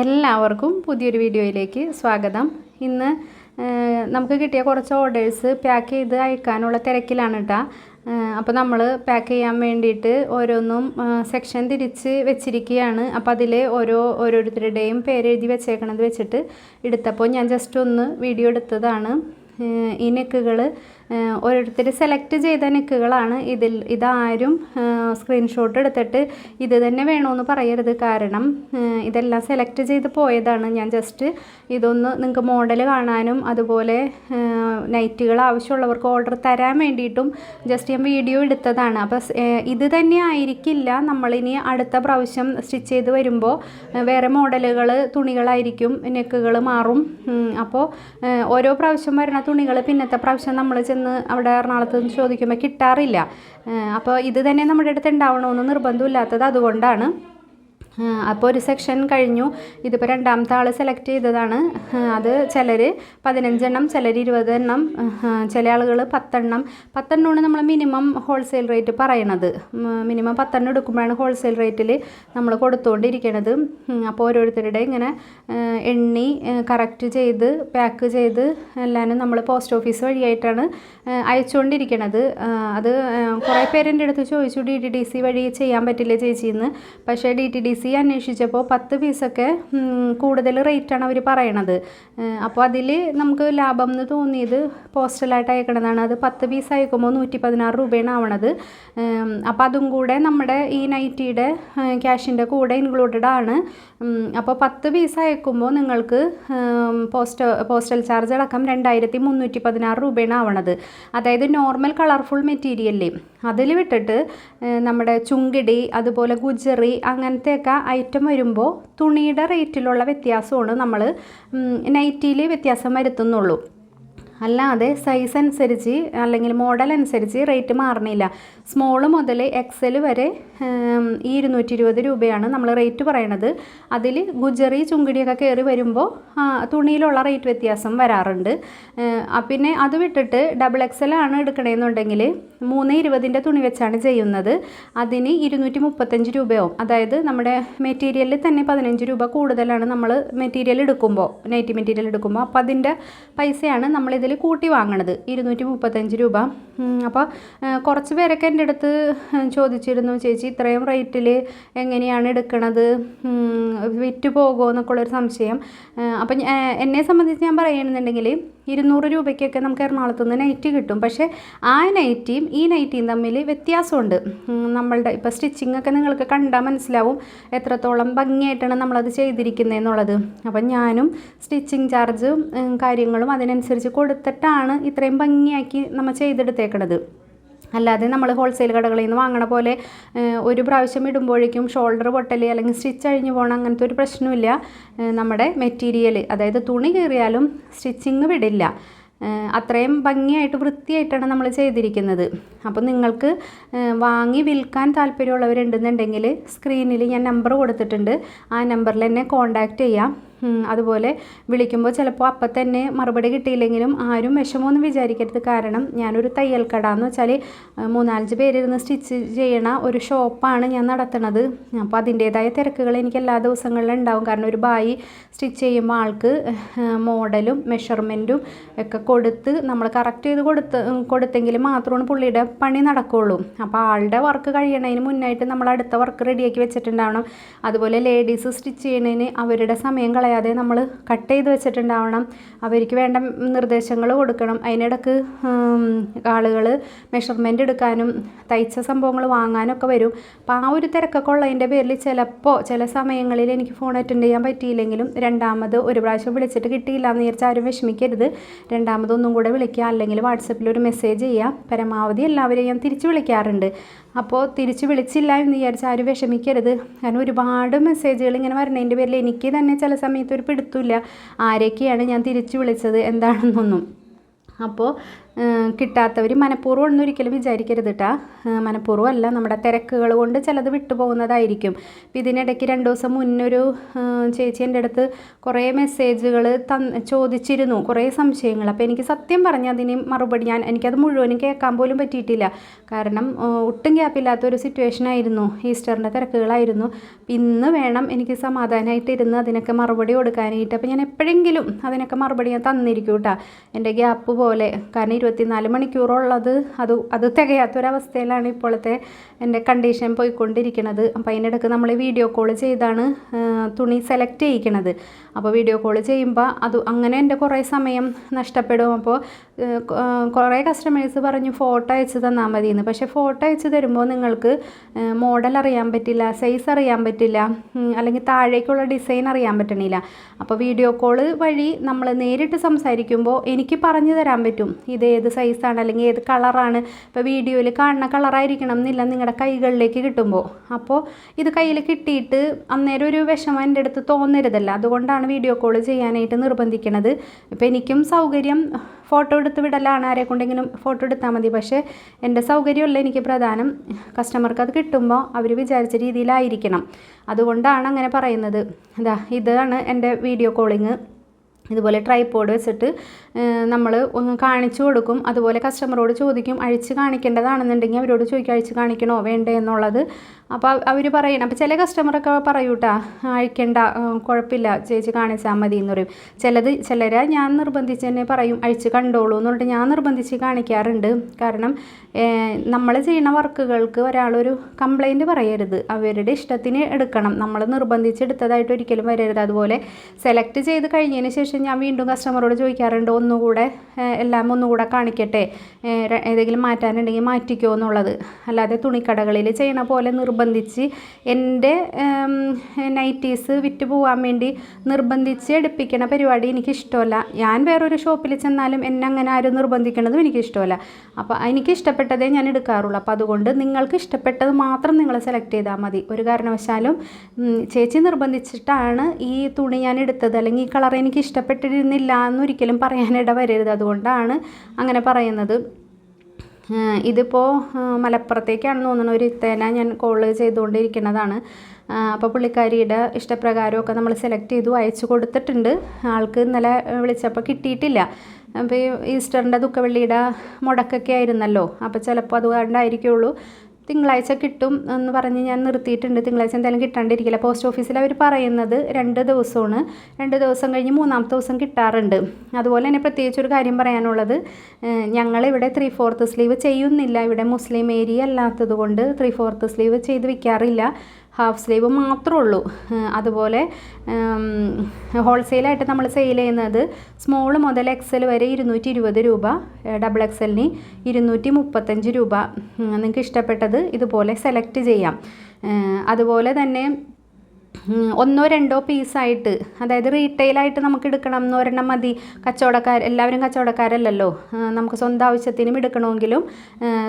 എല്ലാവർക്കും പുതിയൊരു വീഡിയോയിലേക്ക് സ്വാഗതം. ഇന്ന് നമുക്ക് കിട്ടിയ കുറച്ച് ഓർഡേഴ്സ് പാക്ക് ചെയ്ത് അയക്കാനുള്ള തിരക്കിലാണ് കേട്ടോ അപ്പോൾ നമ്മൾ പാക്ക് ചെയ്യാൻ വേണ്ടിയിട്ട് ഓരോന്നും സെക്ഷൻ തിരിച്ച് വെച്ചിരിക്കുകയാണ്. അപ്പോൾ അതിൽ ഓരോ ഓരോരുത്തരുടെയും പേരെഴുതി വെച്ചേക്കണത് വെച്ചിട്ട് എടുത്തപ്പോൾ ഞാൻ ജസ്റ്റ് ഒന്ന് വീഡിയോ എടുത്തതാണ്. ഈ നെക്കുകൾ ഓരോരുത്തർ സെലക്ട് ചെയ്ത നെക്കുകളാണ് ഇതിൽ ഇതാരും സ്ക്രീൻഷോട്ട് എടുത്തിട്ട് ഇത് തന്നെ വേണമെന്ന് പറയരുത്. കാരണം ഇതെല്ലാം സെലക്ട് ചെയ്ത് പോയതാണ്. ഞാൻ ജസ്റ്റ് ഇതൊന്ന് നിങ്ങൾക്ക് മോഡൽ കാണാനും അതുപോലെ നൈറ്റുകൾ ആവശ്യമുള്ളവർക്ക് ഓർഡർ തരാൻ വേണ്ടിയിട്ടും ജസ്റ്റ് ഞാൻ വീഡിയോ എടുത്തതാണ്. അപ്പോൾ ഇത് തന്നെ ആയിരിക്കില്ല. നമ്മളിനി അടുത്ത പ്രാവശ്യം സ്റ്റിച്ച് ചെയ്ത് വരുമ്പോൾ വേറെ മോഡലുകൾ തുണികളായിരിക്കും നെക്കുകൾ മാറും. അപ്പോൾ ഓരോ പ്രാവശ്യം വരുന്ന തുണികൾ പിന്നത്തെ പ്രാവശ്യം നമ്മൾ ചെന്ന് അവിടെ എറണാകുളത്ത് നിന്ന് ചോദിക്കുമ്പോൾ കിട്ടാറില്ല. അപ്പോൾ ഇത് തന്നെ നമ്മുടെ അടുത്ത് ഉണ്ടാവണമെന്ന് നിർബന്ധമില്ലാത്തത് അതുകൊണ്ടാണ്. അപ്പോൾ ഒരു സെക്ഷൻ കഴിഞ്ഞു. ഇതിപ്പോൾ രണ്ടാമത്തെ ആൾ സെലക്ട് ചെയ്തതാണ്. അത് ചിലർ പതിനഞ്ചെണ്ണം ചിലർ ഇരുപതെണ്ണം ചില ആളുകൾ പത്തെണ്ണം. പത്തെണ്ണമാണ് നമ്മൾ മിനിമം ഹോൾസെയിൽ റേറ്റ് പറയണത്. മിനിമം പത്തെണ്ണം എടുക്കുമ്പോഴാണ് ഹോൾസെയിൽ റേറ്റിൽ നമ്മൾ കൊടുത്തുകൊണ്ടിരിക്കണത് അപ്പോൾ ഓരോരുത്തരുടെ ഇങ്ങനെ എണ്ണി കറക്റ്റ് ചെയ്ത് പാക്ക് ചെയ്ത് എല്ലാവരും നമ്മൾ പോസ്റ്റ് ഓഫീസ് വഴിയായിട്ടാണ് അയച്ചുകൊണ്ടിരിക്കണത് അത് കുറേ പേരെന്റെ അടുത്ത് ചോദിച്ചു ഡി ടി ഡി സി വഴി ചെയ്യാൻ പറ്റില്ല ചേച്ചിന്ന്? പക്ഷേ ഡി ടി ഡി സി അന്വേഷിച്ചപ്പോൾ പത്ത് പീസൊക്കെ കൂടുതൽ റേറ്റാണ് അവർ പറയണത്. അപ്പോൾ അതിൽ നമുക്ക് ലാഭം എന്ന് തോന്നിയത് പോസ്റ്റലായിട്ട് അയക്കണതാണ്. അത് പത്ത് പീസ് അയക്കുമ്പോൾ നൂറ്റി പതിനാറ് രൂപയാണ് ആവണത്. അപ്പോൾ അതും കൂടെ നമ്മുടെ ഈ നൈറ്റിയുടെ ക്യാഷിന്റെ കൂടെ ഇൻക്ലൂഡഡ് ആണ്. അപ്പോൾ പത്ത് പീസ് അയക്കുമ്പോൾ നിങ്ങൾക്ക് പോസ്റ്റ് പോസ്റ്റൽ ചാർജ് അടക്കം രണ്ടായിരത്തി മുന്നൂറ്റി പതിനാറ് രൂപയാണ് ആവണത്. അതായത് നോർമൽ കളർഫുൾ മെറ്റീരിയലേ അതിൽ വിട്ടിട്ട് നമ്മുടെ ചുങ്കിടി അതുപോലെ ഗുജറി അങ്ങനത്തെയൊക്കെ ഐറ്റം വരുമ്പോൾ തുണിയുടെ റേറ്റിലുള്ള വ്യത്യാസമാണ് നമ്മൾ നൈറ്റിയിൽ വ്യത്യാസം വരുത്തുന്നുള്ളൂ. അല്ലാതെ സൈസ് അനുസരിച്ച് അല്ലെങ്കിൽ മോഡൽ അനുസരിച്ച് റേറ്റ് മാറണില്ല. സ്മോൾ മുതൽ എക്സൽ വരെ ഈ ഇരുന്നൂറ്റി ഇരുപത് രൂപയാണ് നമ്മൾ റേറ്റ് പറയണത്. അതിൽ ഗുജറി ചുങ്കിടിയൊക്കെ കയറി വരുമ്പോൾ തുണിയിലുള്ള റേറ്റ് വ്യത്യാസം വരാറുണ്ട്. പിന്നെ അത് വിട്ടിട്ട് ഡബിൾ എക്സൽ ആണ് എടുക്കണമെന്നുണ്ടെങ്കിൽ മൂന്ന് ഇരുപതിന്റെ തുണി വെച്ചാണ് ചെയ്യുന്നത്. അതിന് ഇരുന്നൂറ്റി മുപ്പത്തഞ്ച് രൂപയാവും അതായത് നമ്മുടെ മെറ്റീരിയലിൽ തന്നെ പതിനഞ്ച് രൂപ കൂടുതലാണ് നമ്മൾ മെറ്റീരിയൽ എടുക്കുമ്പോൾ നൈറ്റി മെറ്റീരിയൽ എടുക്കുമ്പോൾ അപ്പോൾ അതിന്റെ പൈസയാണ് നമ്മളിതിൽ കൂട്ടി വാങ്ങണത് ഇരുന്നൂറ്റി മുപ്പത്തഞ്ച് രൂപ അപ്പോൾ കുറച്ച് പേരൊക്കെ എന്റെ അടുത്ത് ചോദിച്ചിരുന്നു ചേച്ചി ഇത്രയും റേറ്റിൽ എങ്ങനെയാണ് എടുക്കണത്? വിറ്റ് പോകുമോ? എന്നൊക്കെ ഉള്ളൊരു സംശയം അപ്പം എന്നെ സംബന്ധിച്ച് ഞാൻ പറയുകയാണെന്നുണ്ടെങ്കിൽ ഇരുന്നൂറ് രൂപയ്ക്കൊക്കെ നമുക്ക് എറണാകുളത്ത് നിന്ന് നൈറ്റി കിട്ടും. പക്ഷേ ആ നൈറ്റിയും ഈ നൈറ്റിയും തമ്മിൽ വ്യത്യാസമുണ്ട്. നമ്മളുടെ ഇപ്പോൾ സ്റ്റിച്ചിങ് ഒക്കെ നിങ്ങൾക്ക് കണ്ടാൽ മനസ്സിലാവും എത്രത്തോളം ഭംഗിയായിട്ടാണ് നമ്മളത് ചെയ്തിരിക്കുന്നത് എന്നുള്ളത്. അപ്പം ഞാനും സ്റ്റിച്ചിങ് ചാർജും കാര്യങ്ങളും അതിനനുസരിച്ച് കൊടുത്തിട്ടാണ് ഇത്രയും ഭംഗിയാക്കി നമ്മൾ ചെയ്തെടുത്തേക്കണത്. അല്ലാതെ നമ്മൾ ഹോൾസെയിൽ കടകളിൽ നിന്ന് വാങ്ങണ പോലെ ഒരു പ്രാവശ്യം ഇടുമ്പോഴേക്കും ഷോൾഡർ പൊട്ടൽ അല്ലെങ്കിൽ സ്റ്റിച്ച് അഴിഞ്ഞു പോകണം അങ്ങനത്തെ ഒരു പ്രശ്നമില്ല നമ്മുടെ മെറ്റീരിയൽ അതായത് തുണി കീറിയാലും സ്റ്റിച്ചിങ് വിടില്ല. അത്രയും ഭംഗിയായിട്ട് വൃത്തിയായിട്ടാണ് നമ്മൾ ചെയ്തിരിക്കുന്നത്. അപ്പോൾ നിങ്ങൾക്ക് വാങ്ങി വിൽക്കാൻ താല്പര്യമുള്ളവരുണ്ടെന്നുണ്ടെങ്കിൽ സ്ക്രീനിൽ ഞാൻ നമ്പർ കൊടുത്തിട്ടുണ്ട്. ആ നമ്പറിൽ എന്നെ കോൺടാക്റ്റ് ചെയ്യാം. അതുപോലെ വിളിക്കുമ്പോൾ ചിലപ്പോൾ അപ്പം തന്നെ മറുപടി കിട്ടിയില്ലെങ്കിലും ആരും വിഷമമൊന്നും വിചാരിക്കരുത്. കാരണം ഞാനൊരു തയ്യൽ കട എന്ന് വെച്ചാൽ മൂന്നാലഞ്ച് പേരിരുന്ന് സ്റ്റിച്ച് ചെയ്യണ ഒരു ഷോപ്പാണ് ഞാൻ നടത്തുന്നത് അപ്പോൾ അതിന്റേതായ തിരക്കുകൾ എനിക്ക് എല്ലാ ദിവസങ്ങളിലും ഉണ്ടാവും. കാരണം ഒരു ബായി സ്റ്റിച്ച് ചെയ്യുമ്പോൾ ആൾക്ക് മോഡലും മെഷർമെന്റും ഒക്കെ കൊടുത്ത് നമ്മൾ കറക്റ്റ് ചെയ്ത് കൊടുത്ത് കൊടുത്തെങ്കിൽ മാത്രമാണ് പുള്ളിയുടെ പണി നടക്കുകയുള്ളൂ അപ്പോൾ ആളുടെ വർക്ക് കഴിയണതിന് മുന്നായിട്ട് നമ്മൾ അടുത്ത വർക്ക് റെഡിയാക്കി വെച്ചിട്ടുണ്ടാവണം. അതുപോലെ ലേഡീസ് സ്റ്റിച്ച് ചെയ്യണതിന് അവരുടെ സമയം കളയാതെ നമ്മൾ കട്ട് ചെയ്ത് വെച്ചിട്ടുണ്ടാവണം. അവർക്ക് വേണ്ട നിർദ്ദേശങ്ങൾ കൊടുക്കണം. അതിനിടക്ക് ആളുകൾ മെഷർമെന്റ് എടുക്കാനും തയ്ച്ച സംഭവങ്ങൾ വാങ്ങാനൊക്കെ വരും. അപ്പോൾ ആ ഒരു തിരക്കൊക്കെ ഉള്ളതിന്റെ പേരിൽ ചിലപ്പോൾ ചില സമയങ്ങളിൽ എനിക്ക് ഫോൺ അറ്റൻഡ് ചെയ്യാൻ പറ്റിയില്ലെങ്കിലും രണ്ടാമത് ഒരു പ്രാവശ്യം വിളിച്ചിട്ട് കിട്ടിയില്ല എന്ന് വിചാരിച്ചാൽ ആരും വിഷമിക്കരുത്. രണ്ടാമതൊന്നും കൂടെ വിളിക്കുക അല്ലെങ്കിൽ വാട്സപ്പിൽ ഒരു മെസ്സേജ് ചെയ്യുക പരമാവധി എല്ലാവരെയും ഞാൻ തിരിച്ച് വിളിക്കാറുണ്ട്. അപ്പോൾ തിരിച്ച് വിളിച്ചില്ല എന്ന് വിചാരിച്ചാൽ ആരും വിഷമിക്കരുത്. കാരണം ഒരുപാട് മെസ്സേജുകൾ ഇങ്ങനെ വരണതിന്റെ പേരിൽ എനിക്ക് തന്നെ ചില സമയത്ത് ഒരു പിടുത്തമില്ല. ആരൊക്കെയാണ് ഞാൻ തിരിച്ചു വിളിച്ചത്? എന്താണെന്നൊന്നും. അപ്പോൾ കിട്ടാത്തവർ മനഃപൂർവം ഒന്നും ഒരിക്കലും വിചാരിക്കരുത് കേട്ടാ മനഃപൂർവം അല്ല നമ്മുടെ തിരക്കുകൾ കൊണ്ട് ചിലത് വിട്ടുപോകുന്നതായിരിക്കും. അപ്പം ഇതിനിടയ്ക്ക് രണ്ട് ദിവസം മുന്നൊരു ചേച്ചി എന്റെ അടുത്ത് കുറേ മെസ്സേജുകൾ തന്ന് ചോദിച്ചിരുന്നു കുറേ സംശയങ്ങൾ. അപ്പോൾ എനിക്ക് സത്യം പറഞ്ഞ അതിന് മറുപടി ഞാൻ എനിക്കത് മുഴുവനും കേൾക്കാൻ പോലും പറ്റിയിട്ടില്ല. കാരണം ഒട്ടും ഗ്യാപ്പില്ലാത്ത ഒരു സിറ്റുവേഷൻ ആയിരുന്നു. ഈസ്റ്ററിന്റെ തിരക്കുകളായിരുന്നു. ഇന്ന് വേണം എനിക്ക് സമാധാനമായിട്ടിരുന്ന് അതിനൊക്കെ മറുപടി കൊടുക്കാനായിട്ട്. അപ്പോൾ ഞാൻ എപ്പോഴെങ്കിലും അതിനൊക്കെ മറുപടി ഞാൻ തന്നിരിക്കും കേട്ടോ എന്റെ ഗ്യാപ്പ് പോലെ. കാരണം ഇരുപത്തിനാല് മണിക്കൂറുള്ളത് അത് അത് തികയാത്തൊരവസ്ഥയിലാണ് ഇപ്പോഴത്തെ എന്റെ കണ്ടീഷൻ പോയിക്കൊണ്ടിരിക്കുന്നത്. അപ്പോൾ അതിനിടയ്ക്ക് നമ്മൾ വീഡിയോ കോൾ ചെയ്താണ് തുണി സെലക്ട് ചെയ്യിക്കണത്. അപ്പോൾ വീഡിയോ കോൾ ചെയ്യുമ്പോൾ അത് അങ്ങനെ എന്റെ കുറേ സമയം നഷ്ടപ്പെടും. അപ്പോൾ കുറേ കസ്റ്റമേഴ്സ് പറഞ്ഞു ഫോട്ടോ അയച്ച് തന്നാൽ മതി എന്ന് പക്ഷേ ഫോട്ടോ അയച്ച് തരുമ്പോൾ നിങ്ങൾക്ക് മോഡൽ അറിയാൻ പറ്റില്ല സൈസ് അറിയാൻ പറ്റില്ല അല്ലെങ്കിൽ താഴേക്കുള്ള ഡിസൈൻ അറിയാൻ പറ്റണില്ല. അപ്പോൾ വീഡിയോ കോൾ വഴി നമ്മൾ നേരിട്ട് സംസാരിക്കുമ്പോൾ എനിക്ക് പറഞ്ഞു തരാൻ പറ്റും. ഇത് ഏത് സൈസാണ് അല്ലെങ്കിൽ ഏത് കളറാണ് ഇപ്പോൾ വീഡിയോയിൽ കാണുന്ന കളറായിരിക്കണം എന്നില്ല നിങ്ങളുടെ കൈകളിലേക്ക് കിട്ടുമ്പോൾ അപ്പോൾ ഇത് കയ്യിൽ കിട്ടിയിട്ട് അന്നേരം ഒരു വിഷമം എന്റെ അടുത്ത് തോന്നരുതല്ല. അതുകൊണ്ടാണ് വീഡിയോ കോൾ ചെയ്യാനായിട്ട് നിർബന്ധിക്കുന്നത് ഇപ്പോൾ എനിക്കും സൗകര്യം ഫോട്ടോ എടുത്ത് വിടലാണ്. ആരെ കൊണ്ടെങ്കിലും ഫോട്ടോ എടുത്താൽ മതി. പക്ഷേ എന്റെ സൗകര്യമല്ല എനിക്ക് പ്രധാനം കസ്റ്റമർക്ക് അത് കിട്ടുമ്പോൾ അവർ വിചാരിച്ച രീതിയിലായിരിക്കണം. അതുകൊണ്ടാണ് അങ്ങനെ പറയുന്നത്. ഇതാ ഇതാണ് എന്റെ വീഡിയോ കോളിങ് ഇതുപോലെ ട്രൈപ്പോഡ് വെച്ചിട്ട് നമ്മൾ ഒന്ന് കാണിച്ചു കൊടുക്കും. അതുപോലെ കസ്റ്റമറോട് ചോദിക്കും അഴിച്ച് കാണിക്കേണ്ടതാണെന്നുണ്ടെങ്കിൽ അവരോട് ചോദിക്കും അഴിച്ച് കാണിക്കണോ? വേണ്ടേ? എന്നുള്ളത്. അപ്പോൾ അവർ പറയണം അപ്പോൾ ചില കസ്റ്റമറൊക്കെ പറയൂട്ടാ അഴിക്കേണ്ട കുഴപ്പമില്ല. ചേച്ചി കാണിച്ചാൽ മതി എന്ന് പറയും. ചിലത് ചിലരെ ഞാൻ നിർബന്ധിച്ച് തന്നെ പറയും അഴിച്ച് കണ്ടോളൂ എന്ന് പറഞ്ഞിട്ട് ഞാൻ നിർബന്ധിച്ച് കാണിക്കാറുണ്ട്. കാരണം നമ്മൾ ചെയ്യുന്ന വർക്കുകൾക്ക് ഒരാളൊരു കംപ്ലൈന്റ് പറയരുത്. അവരുടെ ഇഷ്ടത്തിന് എടുക്കണം. നമ്മൾ നിർബന്ധിച്ചെടുത്തതായിട്ട് ഒരിക്കലും വരരുത്. അതുപോലെ സെലക്ട് ചെയ്ത് കഴിഞ്ഞതിന് ശേഷം ഞാൻ വീണ്ടും കസ്റ്റമറോട് ചോദിക്കാറുണ്ട് ഒന്നുകൂടെ എല്ലാം ഒന്നുകൂടെ കാണിക്കട്ടെ? ഏതെങ്കിലും മാറ്റാനുണ്ടെങ്കിൽ മാറ്റിക്കോ എന്നുള്ളത്. അല്ലാതെ തുണിക്കടകളിൽ ചെയ്യണ പോലെ നിർബന്ധിച്ച് എന്റെ നൈറ്റീസ് വിറ്റ് പോകാൻ വേണ്ടി നിർബന്ധിച്ച് എടുപ്പിക്കണ പരിപാടി എനിക്കിഷ്ടമല്ല. ഞാൻ വേറൊരു ഷോപ്പിൽ ചെന്നാലും എന്നെ അങ്ങനെ ആരും നിർബന്ധിക്കണതും എനിക്കിഷ്ടമല്ല. അപ്പോൾ എനിക്ക് ഇഷ്ടപ്പെട്ടതേ ഞാൻ എടുക്കാറുള്ളൂ. അപ്പോൾ അതുകൊണ്ട് നിങ്ങൾക്ക് ഇഷ്ടപ്പെട്ടത് മാത്രം നിങ്ങൾ സെലക്ട് ചെയ്താൽ മതി. ഒരു കാരണവശാലും ചേച്ചി നിർബന്ധിച്ചിട്ടാണ് ഈ തുണി ഞാൻ എടുത്തത്. അല്ലെങ്കിൽ ഈ കളർ എനിക്ക് ഇഷ്ടപ്പെട്ടിരുന്നില്ല എന്നൊരിക്കലും പറയാനിട വരരുത്. അതുകൊണ്ടാണ് അങ്ങനെ പറയുന്നത്. ഇതിപ്പോൾ മലപ്പുറത്തേക്കാണെന്ന് തോന്നുന്നു. ഒരു ഇത്തേന ഞാൻ കോൾ ചെയ്തുകൊണ്ടിരിക്കുന്നതാണ്. അപ്പോൾ പുള്ളിക്കാരിയുടെ ഇഷ്ടപ്രകാരമൊക്കെ നമ്മൾ സെലക്ട് ചെയ്തു അയച്ചു കൊടുത്തിട്ടുണ്ട്. ആൾക്ക് ഇന്നലെ വിളിച്ചപ്പോൾ കിട്ടിയിട്ടില്ല. അപ്പോൾ ഈ ഈസ്റ്ററിന്റെ ദുഃഖവെള്ളിയുടെ മുടക്കൊക്കെ ആയിരുന്നല്ലോ. അപ്പോൾ ചിലപ്പോൾ അതുകൊണ്ടായിരിക്കുള്ളൂ തിങ്കളാഴ്ച കിട്ടും എന്ന് പറഞ്ഞ് ഞാൻ നിർത്തിയിട്ടുണ്ട്. തിങ്കളാഴ്ച എന്തായാലും കിട്ടാണ്ടിരിക്കില്ല. പോസ്റ്റ് ഓഫീസിൽ അവർ പറയുന്നത് രണ്ട് ദിവസമാണ്. രണ്ട് ദിവസം കഴിഞ്ഞ് മൂന്നാമത്തെ ദിവസം കിട്ടാറുണ്ട്. അതുപോലെ തന്നെ പ്രത്യേകിച്ച് ഒരു കാര്യം പറയാനുള്ളത് ഞങ്ങളിവിടെ ത്രീ ഫോർത്ത് സ്ലീവ് ചെയ്യുന്നില്ല. ഇവിടെ മുസ്ലിം ഏരിയ അല്ലാത്തത് കൊണ്ട് ത്രീ ഫോർത്ത് സ്ലീവ് ചെയ്ത് വിൽക്കാറില്ല ഹാഫ് സ്ലീവ് മാത്രമേ ഉള്ളൂ അതുപോലെ ഹോൾസെയിലായിട്ട് നമ്മൾ സെയിൽ ചെയ്യുന്നത് സ്മോൾ മുതൽ എക്സൽ വരെ ഇരുന്നൂറ്റി ഇരുപത് രൂപ ഡബിൾ എക്സലിന് ഇരുന്നൂറ്റി മുപ്പത്തഞ്ച് രൂപ. നിങ്ങൾക്ക് ഇഷ്ടപ്പെട്ടത് ഇതുപോലെ സെലക്ട് ചെയ്യാം. അതുപോലെ തന്നെ ഒന്നോ രണ്ടോ പീസായിട്ട് അതായത് റീറ്റെയിലായിട്ട് നമുക്ക് എടുക്കണം എന്ന് ഒരെണ്ണം മതി. കച്ചവടക്കാർ എല്ലാവരും കച്ചവടക്കാരല്ലല്ലോ. നമുക്ക് സ്വന്തം ആവശ്യത്തിനും എടുക്കണമെങ്കിലും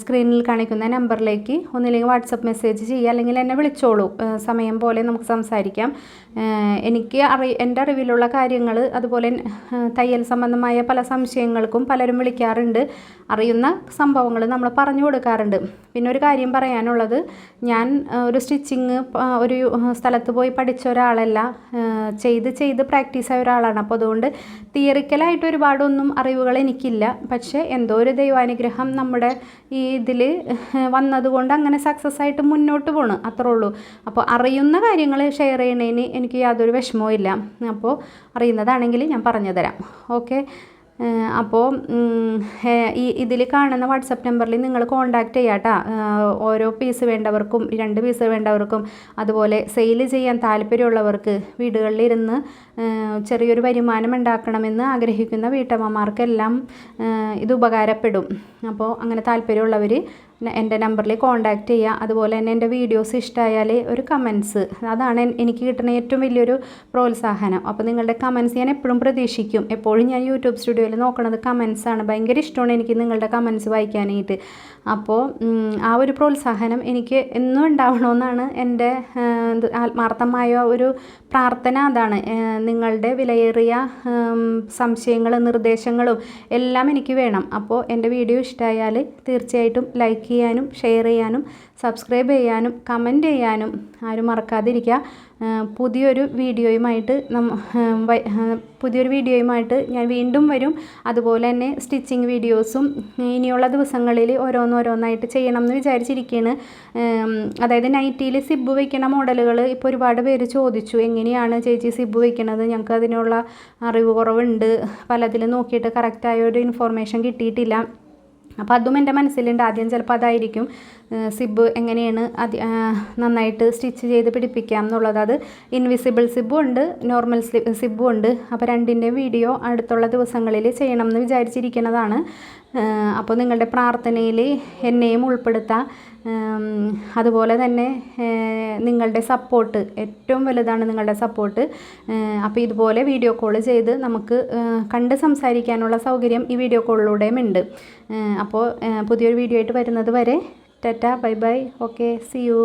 സ്ക്രീനിൽ കാണിക്കുന്ന നമ്പറിലേക്ക് ഒന്നില്ലെങ്കിൽ വാട്സപ്പ് മെസ്സേജ് ചെയ്യുക അല്ലെങ്കിൽ എന്നെ വിളിച്ചോളൂ. സമയം പോലെ നമുക്ക് സംസാരിക്കാം. എനിക്ക് അറി എന്റെ അറിവിലുള്ള കാര്യങ്ങൾ അതുപോലെ തയ്യൽ സംബന്ധമായ പല സംശയങ്ങൾക്കും പലരും വിളിക്കാറുണ്ട്. അറിയുന്ന സംഭവങ്ങൾ നമ്മൾ പറഞ്ഞു കൊടുക്കാറുണ്ട്. പിന്നെ ഒരു കാര്യം പറയാനുള്ളത് ഞാൻ ഒരു സ്റ്റിച്ചിങ് ഒരു സ്ഥലത്ത് പോയി പഠിച്ച ഒരാളല്ല. ചെയ്ത് ചെയ്ത് ആയ ഒരാളാണ്. അപ്പോൾ അതുകൊണ്ട് തിയറിക്കലായിട്ട് ഒരുപാടൊന്നും അറിവുകൾ എനിക്കില്ല. പക്ഷേ എന്തോ ഒരു ദൈവാനുഗ്രഹം നമ്മുടെ ഈ ഇതിൽ വന്നതുകൊണ്ട് അങ്ങനെ സക്സസ് ആയിട്ട് മുന്നോട്ട് പോണു. അത്രേ ഉള്ളൂ. അപ്പോൾ അറിയുന്ന കാര്യങ്ങൾ ഷെയർ ചെയ്യണതിന് എനിക്ക് യാതൊരു വിഷമവും ഇല്ല അപ്പോൾ അറിയുന്നതാണെങ്കിൽ ഞാൻ പറഞ്ഞു തരാം. ഓക്കെ അപ്പോൾ ഈ ഇതിൽ കാണുന്ന വാട്സപ്പ് നമ്പറിൽ നിങ്ങൾ കോൺടാക്റ്റ് ചെയ്യാം കേട്ടോ ഓരോ പീസ് വേണ്ടവർക്കും രണ്ട് പീസ് വേണ്ടവർക്കും അതുപോലെ സെയിൽ ചെയ്യാൻ താല്പര്യമുള്ളവർക്ക് വീടുകളിലിരുന്ന് ചെറിയൊരു വരുമാനം ഉണ്ടാക്കണമെന്ന് ആഗ്രഹിക്കുന്ന വീട്ടമ്മമാർക്കെല്ലാം ഇത് ഉപകാരപ്പെടും. അപ്പോൾ അങ്ങനെ താല്പര്യമുള്ളവർ എന്റെ നമ്പറിൽ കോൺടാക്റ്റ് ചെയ്യുക. അതുപോലെ തന്നെ എന്റെ വീഡിയോസ് ഇഷ്ടമായാൽ ഒരു കമൻസ് അതാണ് എനിക്ക് കിട്ടുന്ന ഏറ്റവും വലിയൊരു പ്രോത്സാഹനം. അപ്പോൾ നിങ്ങളുടെ കമൻസ് ഞാൻ എപ്പോഴും പ്രതീക്ഷിക്കും. എപ്പോഴും ഞാൻ യൂട്യൂബ് സ്റ്റുഡിയോയിൽ നോക്കണത് കമൻസാണ് ഭയങ്കര ഇഷ്ടമാണ് എനിക്ക് നിങ്ങളുടെ കമൻസ് വായിക്കാനായിട്ട്. അപ്പോൾ ആ ഒരു പ്രോത്സാഹനം എനിക്ക് എന്നും ഉണ്ടാവണമെന്നാണ് എന്റെ ആത്മാർത്ഥമായ ഒരു പ്രാർത്ഥന അതാണ്. നിങ്ങളുടെ വിലയേറിയ സംശയങ്ങളും നിർദ്ദേശങ്ങളും എല്ലാം എനിക്ക് വേണം. അപ്പോൾ എന്റെ വീഡിയോ ഇഷ്ടമായാൽ തീർച്ചയായിട്ടും ലൈക്ക് ചെയ്യാനും ഷെയർ ചെയ്യാനും സബ്സ്ക്രൈബ് ചെയ്യാനും കമന്റ് ചെയ്യാനും ആരും മറക്കാതിരിക്കുക. പുതിയൊരു വീഡിയോയുമായിട്ട് പുതിയൊരു വീഡിയോയുമായിട്ട് ഞാൻ വീണ്ടും വരും. അതുപോലെ തന്നെ സ്റ്റിച്ചിങ് വീഡിയോസും ഇനിയുള്ള ദിവസങ്ങളിൽ ഓരോന്നോരോന്നായിട്ട് ചെയ്യണം എന്ന് വിചാരിച്ചിരിക്കുകയാണ്. അതായത് നൈറ്റിയിൽ സിബ് വയ്ക്കണ മോഡലുകൾ ഇപ്പോൾ ഒരുപാട് പേര് ചോദിച്ചു എങ്ങനെയാണ് ചേച്ചി സിബ് വയ്ക്കണത് ഞങ്ങൾക്ക് അതിനുള്ള അറിവ് കുറവുണ്ട്. പലതിലും നോക്കിയിട്ട് കറക്റ്റായ ഒരു ഇൻഫോർമേഷൻ കിട്ടിയിട്ടില്ല. അപ്പോൾ അതും എന്റെ മനസ്സിലുണ്ട്. ആദ്യം ചിലപ്പോൾ അതായിരിക്കും സിബ് എങ്ങനെയാണ് അത് നന്നായിട്ട് സ്റ്റിച്ച് ചെയ്ത് പിടിപ്പിക്കാം എന്നുള്ളത്. അത് ഇൻവിസിബിൾ സിബും ഉണ്ട് നോർമൽ സിബും ഉണ്ട്. അപ്പോൾ രണ്ടിന്റെ വീഡിയോ അടുത്തുള്ള ദിവസങ്ങളിൽ ചെയ്യണം എന്ന് വിചാരിച്ചിരിക്കുന്നതാണ്. അപ്പോൾ നിങ്ങളുടെ പ്രാർത്ഥനയിൽ എന്നെയും ഉൾപ്പെടുത്താം. അതുപോലെ തന്നെ നിങ്ങളുടെ സപ്പോർട്ട് ഏറ്റവും വലുതാണ് നിങ്ങളുടെ സപ്പോർട്ട് അപ്പോൾ ഇതുപോലെ വീഡിയോ കോൾ ചെയ്ത് നമുക്ക് കണ്ട് സംസാരിക്കാനുള്ള സൗകര്യം ഈ വീഡിയോ കോളിലൂടെയും ഉണ്ട്. അപ്പോൾ പുതിയൊരു വീഡിയോ ആയിട്ട് വരുന്നത് വരെ tata bye bye. Okay see you